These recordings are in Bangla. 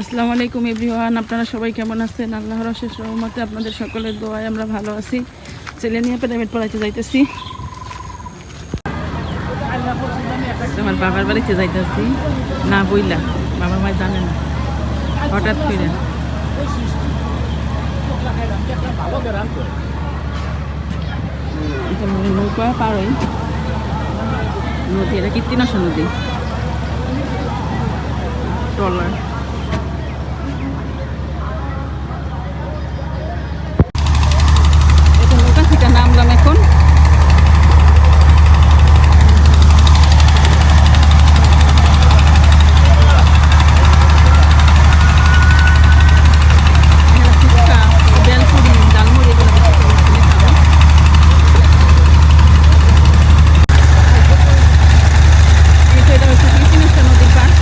আসসালামু আলাইকুম এভরিওয়ান, আপনারা সবাই কেমন আছেন? আল্লাহর অশেষ রহমতে আপনাদের সকলের দোয়ায় আমরা ভালো আছি। ছেলে নিয়ে প্রাইভেট পড়াইতে যাইতেছি। আমার বাবার বাড়িতে যাইতেছি। না বইলা, বাবা মাই জানে না। হঠাৎ এটা মনে নৌকা পারই নদী, এটা কীর্তিনাশা নদী। ট্রলার এটা নৌকা থেকে নামলাম এখন এখানে ফুচকা, বেলপুরি, ঝালমুড়ি এগুলো দেখতে পাচ্ছি, খাব। এই তো এটা হচ্ছে কৃষ্ণেশ্বর নদীর পাড়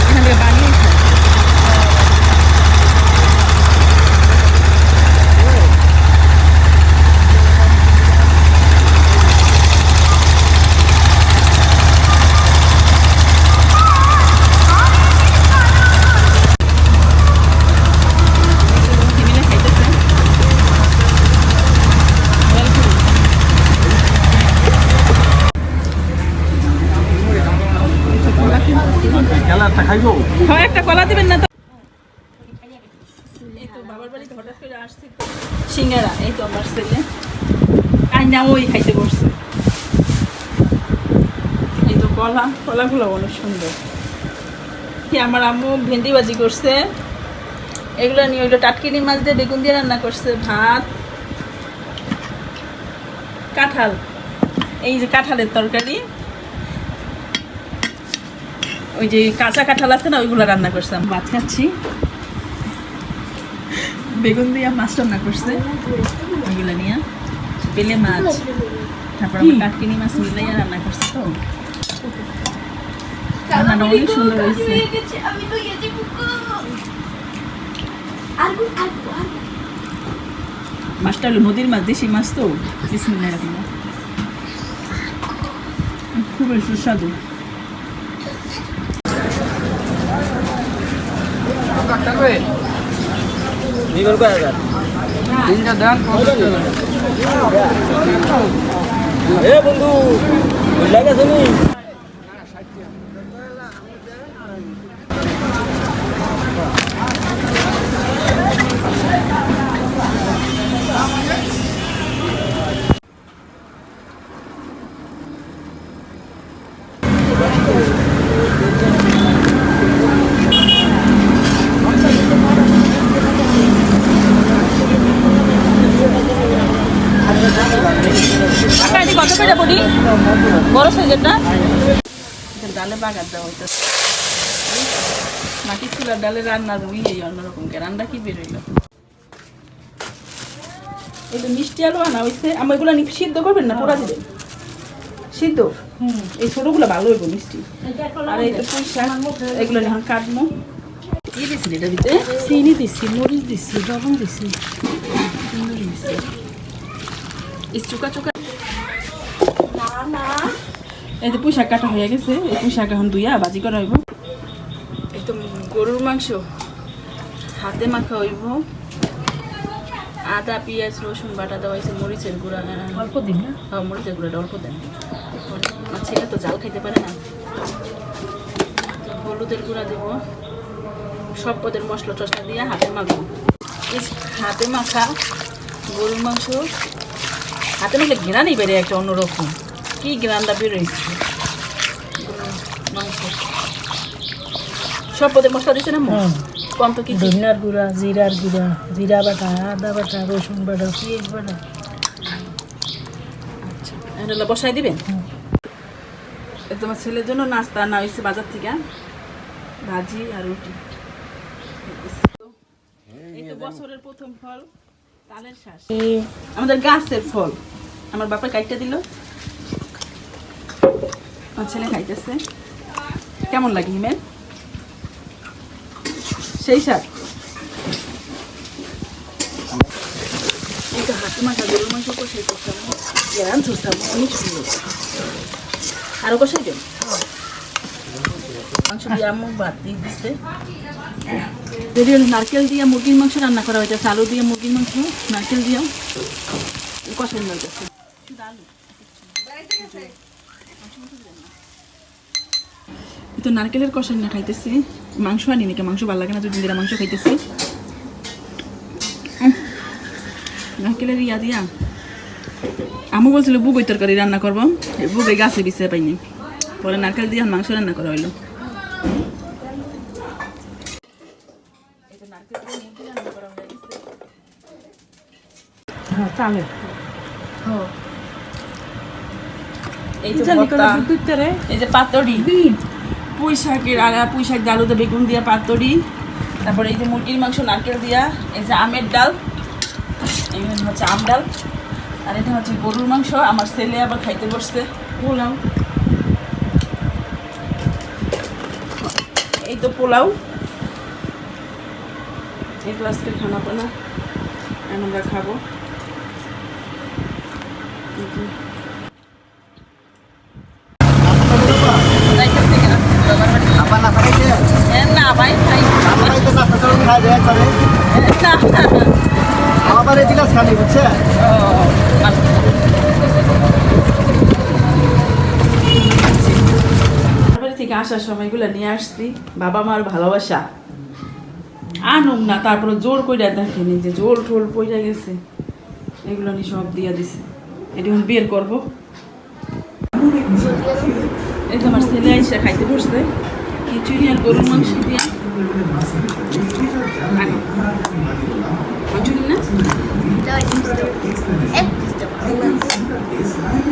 এখান থেকে বানিয়েছে মিলে খাইতেছে বেলপুরি খাইবো? হয়, একটা কলা দিবেন না আমার অনেক সুন্দর। কি, আমার আম্মু ভেন্ডি ভাজি করছে। এগুলো নিয়ে ওইগুলো টাটকিনি মাছ দিয়ে বেগুন দিয়ে রান্না করছে, ভাত। কাঁঠাল। এই যে কাঁঠালের তরকারি। ওই যে কাঁচা কাঁঠাল আছে না ওইগুলো রান্না করছিলাম। মাছ খাচ্ছি। বেগুন দিয়ে মাছ রান্না করছে। ওইগুলো নিয়ে। বেলে মাছ। তারপর কাটকিনি মাছ মিলাইয়া রান্না করছে তো। রান্নাটা অনেক সুন্দর হয়েছে। আলু মাছটা হলো নদীর মাছ দেশি মাছ তো। বিসমিল্লাহ খুবই সুস্বাদু। এ বন্ধু লাগাছে নি? বড় সাইজেরটা ডালে বাগার দেওয়া চুলার ডালে রান্নার এই অন্যরকম রান্না কি বেরোইল এই মিষ্টি আলু আনা হয়েছে আমার এগুলো সিদ্ধ করবেন না? পোড়া দিবেন? সিদ্ধ? এই ছোটগুলো ভালো হইব মিষ্টি। আর এই তো পুঁই শাক এগুলো এখন কাটবো। কি এটা ভিতরে? চিনি দিছি মরিচ দিছি লবণ দিছি সুন্দর চুকা চুকা এই যে পুঁই শাক কাটা হয়ে গেছে এই পুঁই শাক এখন দুইয়া বাজি করা হইব। এই তো গরুর মাংস। হাতে মাখা হইব। আদা পেঁয়াজ রসুন বাটা দেওয়া হয়েছে মরিচের গুঁড়া। অল্প দিন না? হ্যাঁ মরিচের গুঁড়াটা অল্প দেন। আমার ছেলে তো জাল খাইতে পারে না। হলুদের গুঁড়া দেবো। সব পদের মশলা টসলা দিয়ে হাতে মাখবো। হাতে মাখা গরুর মাংস। হাতে মাখলে ঘেরা নেই বেড়ে একটা অন্যরকম। কি বেরোইছে গরুর মাংস সব পদের মশলা দিচ্ছে না হুম। কম তো কি কি? ধনিয়ার গুঁড়া জিরার গুঁড়া জিরা বাটা আদা বাটা রসুন বাটা পেঁয়াজ বাটা আচ্ছা এটা বসাই দিবেন তোমার ছেলের জন্য নাস্তা আনা হয়েছে বাজার থেকে ভাজি আর রুটি এই তো বছরের প্রথম ফল তালের আমাদের গাছের ফল আমার বাপা কাইটটা দিল ছেলে খাইতেছে। কেমন লাগে হিমেল? সেই তো হাতে মাংস কষাই দিয়ে দিয়ে দিচ্ছে যদি নারকেল দিয়ে মুরগির মাংস রান্না করা হয়েছে আলু দিয়ে মুরগির মাংস, নারকেল দিয়েও। কষাই হয়ে তো নারকেলের কষাই না খাইতেছি। মাংস আনি নাকি মাংস ভালো লাগে না যদি দিরা মাংস খাইতেছি। নারকেলের ইয়া দিয়া। আমু বলছিল বুগই তরকারি রান্না করব। বুগই গাছে বিছে পাইনি। পরে নারকেল দিয়ে মাংস রান্না করা হইল। হ্যাঁ চালে এই যে এই যে পাতড়ি। পুঁই শাকের পুঁই শাক আলুতে বেগুন দিয়া পাতড়ি। তারপরে এই যে মুরগির মাংস নারকেল দিয়া এই যে আমের ডাল। এই হচ্ছে আম ডাল। আর এটা হচ্ছে গরুর মাংস আমার ছেলে আবার খাইতে বসছে। পোলাও। এই তো পোলাও। এগুলো আজকে খানা পানা আমরা খাব। Kali buce? বাড়ি থেকে আসার সময়গুলো নিয়ে আসছি। বাবা মার ভালোবাসা। আনুম না, তারপরে জোর কইরা দেখেনি যে জোল টোল পইরা গেছে। এগুলো নিয়ে সব দিয়া দিছে। এটা এখন করব। এই তো আমার ছেলে আইসা খাইতে বসছে। কিছুই নিয়ে গরুর মাংস Deutschen Stück. Echten Stück.